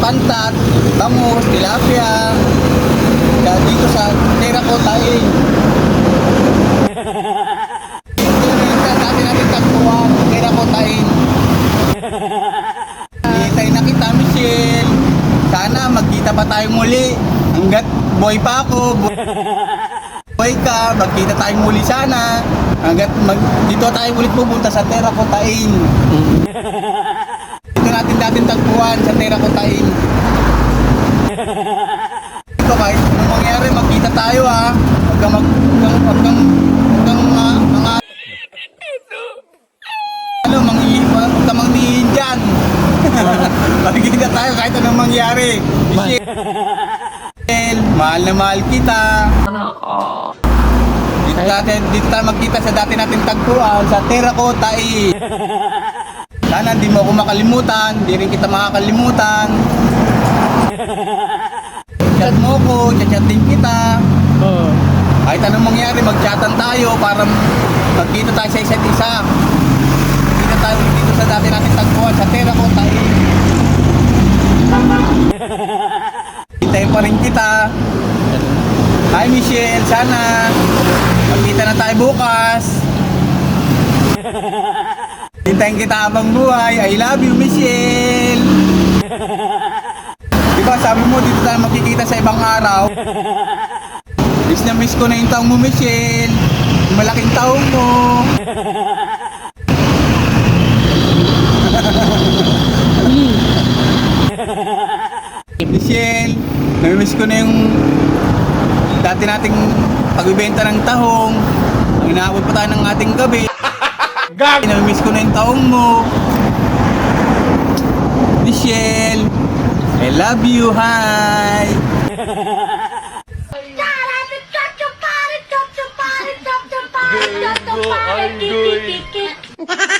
pantat, bangus, tilapia, dito sa terracotta eh. Dati natin tagpuan, terracotta eh. Hindi. Sana magkita pa tayo muli. Hanggat boy pa ako, boy, ka, magkita tayo muli sana. Hanggat mag, dito tayo ulit pupunta sa terracotta eh. Dito natin dati tagpuan sa terracotta eh. Ito kahit anong mangyari, magkita tayo ha. Huwag kang mag... Huwag kang... Huwag kang... Mga... mga ano, mangihipa, huwag kang manghihin dyan. magkita tayo kahit anong mangyari. Michelle, mahal na mahal kita. Dito, natin, dito tayo magkita sa dati nating tagpuan sa Terracotta eh. Sana hindi mo ako makalimutan, hindi rin kita makakalimutan. Chat mo ko, chat din kita. Oo. Kahit anong mangyari, magchatan tayo para magkita tayo sa isa't isa. Dito tayo dito sa dati nating tagpuan sa Terracotta eh. Hintayin pa rin kita. Hi Michelle, sana magkita na tayo bukas. Hintayin kita habang buhay. I love you, Michelle. Ba sabi mo dito tayo magkikita sa ibang araw? Miss na miss ko na yung taong mo, Michelle. Malaking taong mo. Michelle, namimiss ko na yung dati nating pagbibenta ng tahong. Inaabot pa tayo ng ating gabi. Gag! Namimiss ko na yung taong mo. Michelle, Love you. Hi! Good, good,